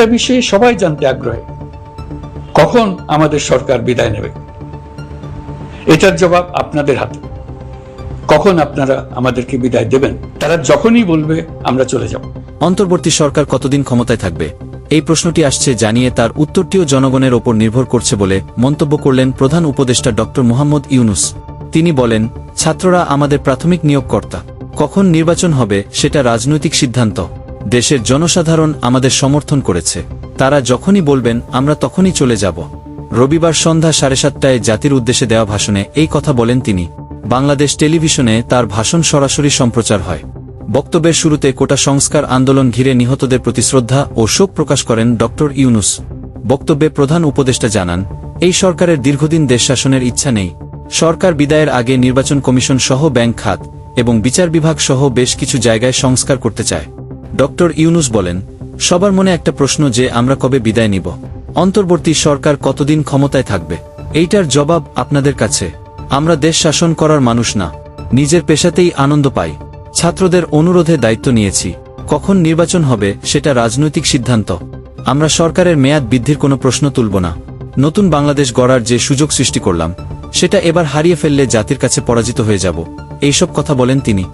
একটা বিষয়ে সবাই জানতে আগ্রহী। কখন আমাদের সরকার বিদায় নেবে? এটার জবাব আপনাদের হাতে। কখন আপনারা আমাদেরকে বিদায় দেবেন? তারা যখনই বলবে, আমরা চলে যাব। অন্তর্বর্তী সরকার কতদিন ক্ষমতায় থাকবে? এই প্রশ্নটি আসছে জানিয়ে তার উত্তরটিও জনগণের ওপর নির্ভর করছে বলে মন্তব্য করলেন প্রধান উপদেষ্টা ড. মোহাম্মদ ইউনুস। তিনি বলেন, ছাত্ররা আমাদের প্রাথমিক নিয়োগকর্তা। কখন নির্বাচন হবে সেটা রাজনৈতিক সিদ্ধান্ত। দেশের জনসাধারণ আমাদের সমর্থন করেছে। তারা যখনই বলবেন, আমরা তখনই চলে যাব। রবিবার সন্ধ্যা সাড়ে সাতটায় জাতির উদ্দেশ্যে দেওয়া ভাষণে এই কথা বলেন তিনি। বাংলাদেশ টেলিভিশনে তার ভাষণ সরাসরি সম্প্রচার হয়। বক্তব্যের শুরুতে কোটা সংস্কার আন্দোলন ঘিরে নিহতদের প্রতি শ্রদ্ধা ও শোক প্রকাশ করেন ড. ইউনুস। বক্তব্যে প্রধান উপদেষ্টা জানান, এই সরকারের দীর্ঘদিন দেশ শাসনের ইচ্ছা নেই। সরকার বিদায়ের আগে নির্বাচন কমিশন সহ ব্যাংক খাত এবং বিচার বিভাগ সহ বেশ কিছু জায়গায় সংস্কার করতে চায়। ড ইউনুস বলেন, সবার মনে একটা প্রশ্ন যে আমরা কবে বিদায় নিব। অন্তর্বর্তী সরকার কতদিন ক্ষমতায় থাকবে? এইটার জবাব আপনাদের কাছে। আমরা দেশ শাসন করার মানুষ না। নিজের পেশাতেই আনন্দ পাই। ছাত্রদের অনুরোধে দায়িত্ব নিয়েছি। কখন নির্বাচন হবে সেটা রাজনৈতিক সিদ্ধান্ত। আমরা সরকারের মেয়াদ বৃদ্ধির কোনো প্রশ্ন তুলব না। নতুন বাংলাদেশ গড়ার যে সুযোগ সৃষ্টি করলাম, সেটা এবার হারিয়ে ফেললে জাতির কাছে পরাজিত হয়ে যাব। এইসব কথা বলেন তিনি।